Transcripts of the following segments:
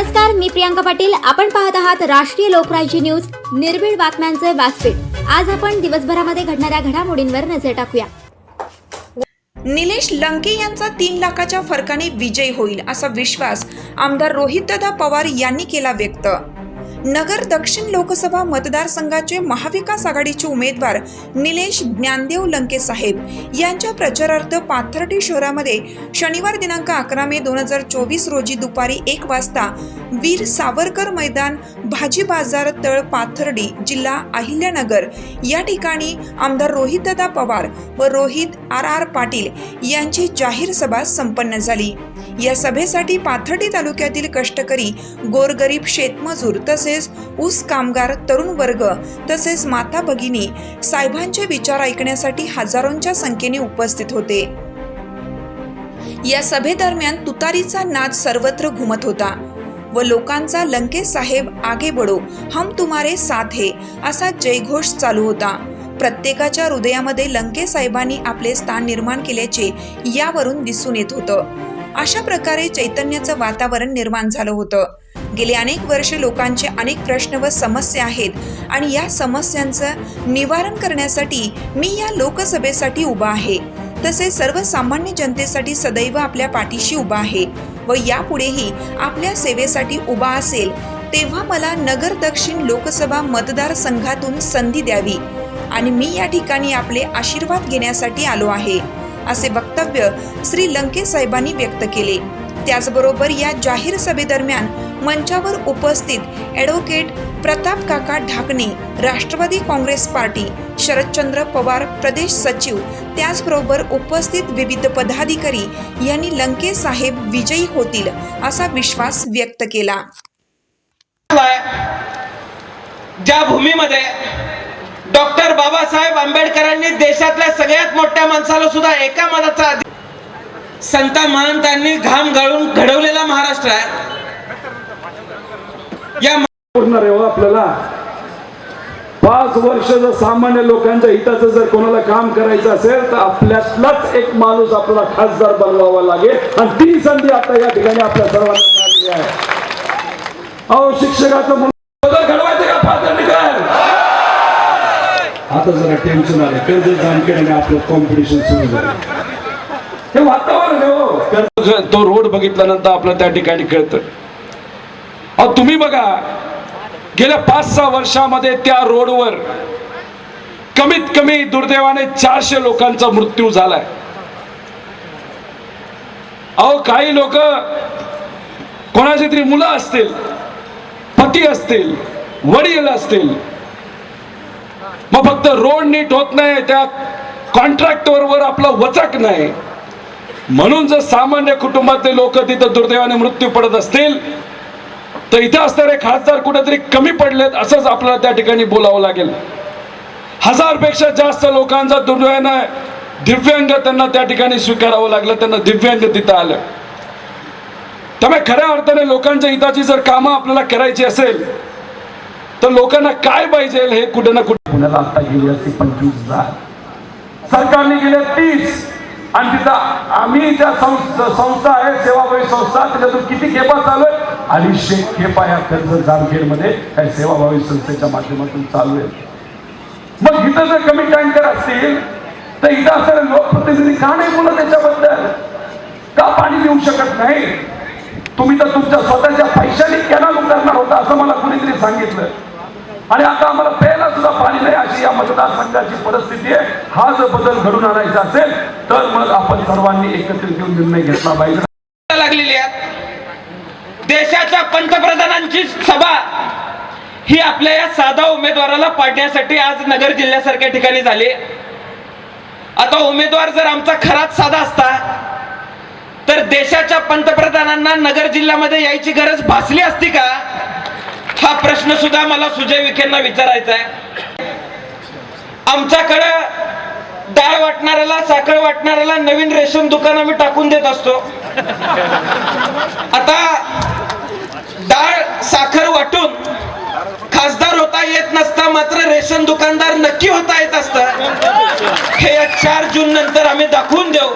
नमस्कार मी प्रियांका पाटील. आपण पाहत आहात राष्ट्रीय लोकराज्य न्यूज. निर्भीड बातम्यांचे व्यासपीठ. आज आपण दिवसभरामध्ये घडणाऱ्या घडामोडींवर नजर टाकूया. निलेश लंके यांचा तीन लाखाच्या फरकाने विजय होईल असा विश्वास आमदार रोहितदादा पवार यांनी केला व्यक्त. नगर दक्षिण लोकसभा मतदारसंघाचे महाविकास आघाडीचे उमेदवार निलेश ज्ञानदेव लंके साहेब यांच्या प्रचारार्थ पाथर्डी शहरामध्ये शनिवार दिनांक अकरा मे दोन हजार चोवीस रोजी दुपारी एक वाजता वीर सावरकर मैदान भाजी बाजार तळ पाथर्डी जिल्हा अहिल्यानगर या ठिकाणी आमदार रोहितदादा पवार व रोहित आर आर पाटील यांची जाहीर सभा संपन्न झाली. या सभेसाठी पाथर्डी तालुक्यातील कष्टकरी गोरगरीब शेतमजूर तसेच ऊस कामगार तरुण वर्ग तसेच माता भगिनी साहेबांचे विचार ऐकण्यासाठी हजारोंच्या संख्येने उपस्थित होते. या सभेदरम्यान तुतारीचा नाद सर्वत्र घुमत होता व लोकांचा लंके साहेब आगे बडो हम तुम्हारे साथ हे असा जयघोष चालू होता. प्रत्येकाच्या हृदयामध्ये लंके साहेबांनी आपले स्थान निर्माण केल्याचे यावरून दिसून येत होतं. अशा प्रकारे चैतन्याचं वातावरण निर्माण झालं होतं. गेली अनेक वर्षे लोकांचे अनेक प्रश्न व समस्या आहेत आणि या समस्यांचं निवारण करण्यासाठी मी या लोकसभेसाठी उभा आहे. तसेच सर्वसामान्य जनतेसाठी सदैव आपल्या पाठीशी उभा आहे व यापुढेही आपल्या सेवेसाठी उभा असेल तेव्हा मला नगर दक्षिण लोकसभा मतदारसंघातून संधी द्यावी आणि मी या ठिकाणी आपले आशीर्वाद घेण्यासाठी आलो आहे. असे वक्तव्य श्री लंके साहेबांनी व्यक्त केले. त्याचबरोबर या जाहीर सभेदरम्यान मंचावर उपस्थित ॲडव्होकेट प्रताप काका ढाकणे राष्ट्रवादी काँग्रेस पार्टी शरदचंद्र पवार प्रदेश सचिव त्याचबरोबर उपस्थित विविध पदाधिकारी यांनी लंके साहेब विजयी होतील असा विश्वास व्यक्त केला. ज्या भूमीमध्ये डॉक्टर बाबासाहेब आंबेडकरांनी देशातल्या सगळ्यात मोठ्या माणसाला सुद्धा एका मनाचा संत महंतांनी घाम गाळून घडवलेला महाराष्ट्र आहे. या आपल्याला. पाच वर्ष जर सामान्य लोकांच्या हिताचं जर कोणाला काम करायचं असेल तर आपल्यातलाच एक माणूस आपल्याला खासदार बनवावा लागेल. आणि ती संधी आता या ठिकाणी आपल्या सर्वांना मिळालेली आहे. अहो शिक्षकाचं मुलं बदल घडवायचं का फादर आता जरा टेन्शन आलं कर्ज जाणकडे आपलं कॉम्पिटिशन सुरू झालं. हे वातावरण हो. तो रोड बघितल्यानंतर आपलं त्या ठिकाणी कळतं. अहो तुम्ही बघा गेल्या पाच सहा वर्षामध्ये त्या रोडवर कमीत कमी दुर्दैवाने चारशे लोकांचा मृत्यू झालाय. अहो काही लोक कोणाची तरी मुलं असतील पती असतील वडील असतील मग फक्त रोड नीट होत नाही त्या कॉन्ट्रॅक्टर वर आपला वचक नाही. म्हणून जर सामान्य कुटुंबातले लोक तिथं दुर्दैवाने मृत्यू पडत असतील तर इथे असणारे खासदार कुठेतरी कमी पडलेत असंच आपल्याला त्या ठिकाणी बोलावं लागेल. हजारपेक्षा जास्त लोकांचा दुर्दैवानं दिव्यांग त्यांना त्या ठिकाणी स्वीकारावं लागलं त्यांना दिव्यांग तिथं आलं. त्यामुळे खऱ्या अर्थाने लोकांच्या हिताची जर कामं आपल्याला करायची असेल तर लोकांना काय पाहिजे हे कुठे ना कुठे पुण्याला आता गेली असती पंचवीस हजार. सरकारने गेले तीस. आणि तिथं आम्ही ज्या संस्था संस्था आहे सेवाभावी संस्था त्याच्यातून किती खेपा चालू आहे अडीचशे खेपा या कर्ज जामखेडमध्ये काय सेवाभावी संस्थेच्या माध्यमातून चालू आहे मग इथं जर कमी टँकर असतील तर इथं असणारे लोकप्रतिनिधी का नाही बोलत त्याच्याबद्दल? का पाणी देऊ शकत नाही तुम्ही तर तुमच्या स्वतःच्या पैशाने कॅनल उतरणार होता असं मला कुणीतरी सांगितलं. आणि आता आम्हाला प्यायला सुद्धा पाणी नाही. अशी या मतदारसंघाची परिस्थिती आहे. हा जर बदल घडून आणायचा असेल तर मग आपण सर्वांनी एकत्रित येऊन निर्णय घेतला पाहिजे. लागलेली आहे देशाच्या पंतप्रधानांची सभा ही आपल्या या साधा उमेदवाराला पाडण्यासाठी आज नगर जिल्ह्यासारख्या ठिकाणी झाली. आता उमेदवार जर आमचा खराच साधा असता तर देशाच्या पंतप्रधानांना नगर जिल्ह्यामध्ये यायची गरज भासली असती का? हा प्रश्न सुद्धा मला सुजय विखेंना विचारायचा आहे. आमच्याकडं डाळ वाटणाऱ्याला साखर वाटणाऱ्याला नवीन रेशन दुकान आम्ही टाकून देत असतो. आता डाळ साखर वाटून खासदार होता येत नसता मात्र रेशन दुकानदार नक्की होता येत असत हे चार जून नंतर आम्ही दाखवून देऊ.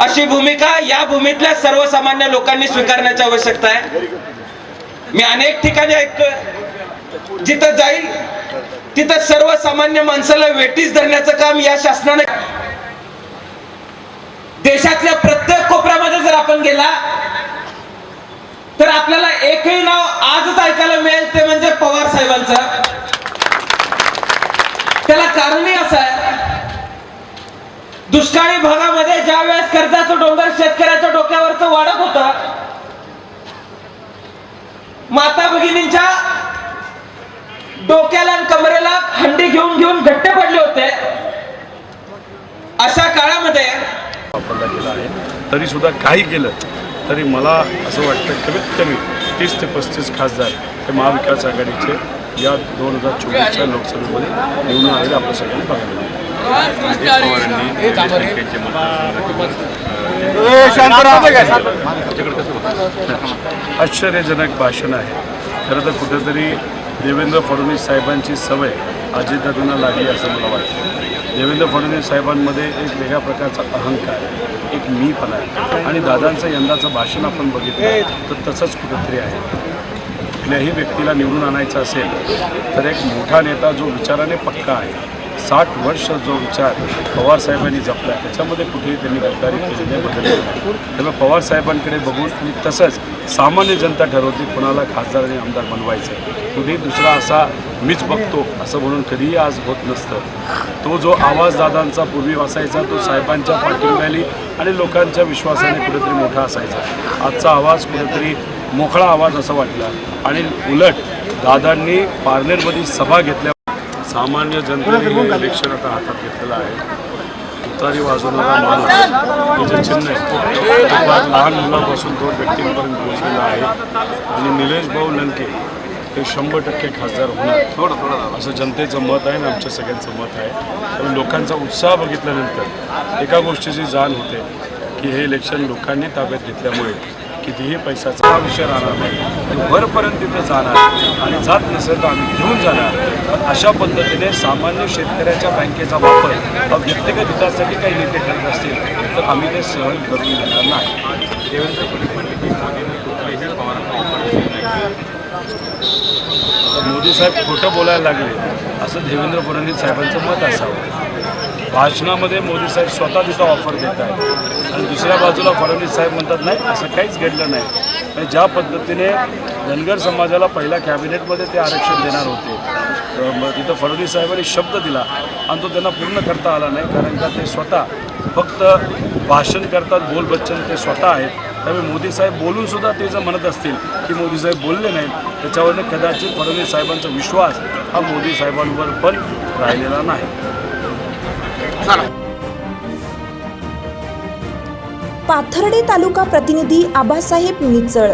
अशी भूमिका या भूमीतल्या सर्वसामान्य लोकांनी स्वीकारण्याची आवश्यकता आहे. मी अनेक ठिकाणी ऐकतोय. जिथं जाईल तिथं सर्वसामान्य माणसाला वेटीस धरण्याचं काम या शासनाने देशातल्या प्रत्येक कोपऱ्यामध्ये जर आपण गेला तर आपल्याला एकही नाव आजच ऐकायला मिळेल ते म्हणजे पवार साहेबांचं. त्याला कारणही असं आहे. दुष्काळी भागामध्ये ज्या वेळेस कर्जाचं डोंगर शेतकऱ्याच्या डोक्यावरच वाढत होतं माता भगिनींच्या डोक्याला आणि कमरेला हंडी घेऊन घेऊन घट्ट पडले होते. अशा काळामध्ये वापरला गेला आहे. तरी सुद्धा काही केलं तरी मला असं वाटतं कमीत कमी तीस ते पस्तीस खासदार हे महाविकास आघाडीचे या दोन हजार चोवीसच्या लोकसभेमध्ये निवडून आलेले आपल्या सगळ्यांनी बघायला. आश्चर्यजनक भाषण आहे. खरं तर कुठेतरी देवेंद्र फडणवीस साहेबांची सवय अजितदादांना लागली असं मला वाटतं. देवेंद्र फडणवीस साहेबांमध्ये एक वेगळ्या प्रकारचा अहंकार एक मीपणा आहे. आणि दादांचं यंदाचं भाषण आपण बघितलं तर तसंच कुठंतरी आहे. कुठल्याही व्यक्तीला निवडून आणायचं असेल तर एक मोठा नेता जो विचाराने पक्का आहे साठ वर्ष जो विचार पवार साहेबांनी जपला त्याच्यामध्ये कुठेही त्यांनी गद्दारी केली नाही बदल त्यामुळे पवार साहेबांकडे बघून आणि तसंच सामान्य जनता ठरवते कुणाला खासदार आणि आमदार बनवायचं कुठेही दुसरा असा मीच बघतो असं म्हणून कधीही आज होत नसतं. तो जो आवाज दादांचा पूर्वी असायचा तो साहेबांच्या पाठिंब्याने आणि लोकांच्या विश्वासाने कुठेतरी मोठा असायचा. आजचा आवाज कुठेतरी मोकळा आवाज असा वाटला. आणि उलट दादांनी पार्लरमध्ये सभा घेतल्या सामान्य जनतेने इलेक्शन आता हातात घेतलेलं आहे. तुतारी वाजवणारा माणूस हे जे चिन्ह आहे ते फार लहान मुलापासून दोन व्यक्तींपर्यंत पोहोचलेलं आहे. आणि निलेश भाऊ लंके हे शंभर टक्के खासदार होणार. असं जनतेचं मत आहे आणि आमच्या सगळ्यांचं मत आहे. त्यामुळे लोकांचा उत्साह बघितल्यानंतर एका गोष्टीची जाण होते की हे इलेक्शन लोकांनी ताब्यात घेतल्यामुळे कितीही पैशाचा हा विषय राहणार नाही. वरपर्यंत तिथे जाणार आणि जात नसेल तर आम्ही घेऊन जाणार. पण अशा पद्धतीने सामान्य शेतकऱ्याच्या बँकेचा वापर हा व्यक्तिगत हितासाठी काही नेते करत असतील तर आम्ही ते सहन करून घेणार नाही. देवेंद्र फडणवीस मोदी साहेब खोटं बोलायला लागले. असं देवेंद्र फडणवीस साहेबांचं मत असावं. भाषणामध्ये मोदी साहेब स्वतः तिथं ऑफर देत आहेत. आणि दुसऱ्या बाजूला फडणवीस साहेब म्हणतात नाही असं काहीच घडलं नाही. म्हणजे ज्या पद्धतीने धनगर समाजाला पहिल्या कॅबिनेटमध्ये ते आरक्षण देणार होते मग तिथं फडणवीस साहेबांनी शब्द दिला आणि तो त्यांना पूर्ण करता आला नाही कारण का ते स्वतः फक्त भाषण करतात बोल बच्चन ते स्वतः आहेत. त्यामुळे मोदी साहेब बोलून सुद्धा ते जर म्हणत असतील की मोदी साहेब बोलले नाहीत त्याच्यावरनं कदाचित फडणवीस साहेबांचा विश्वास हा मोदी साहेबांवर पण राहिलेला नाही. पाथर्डे तालुका प्रतिनिधी आबासाहेब निचळ.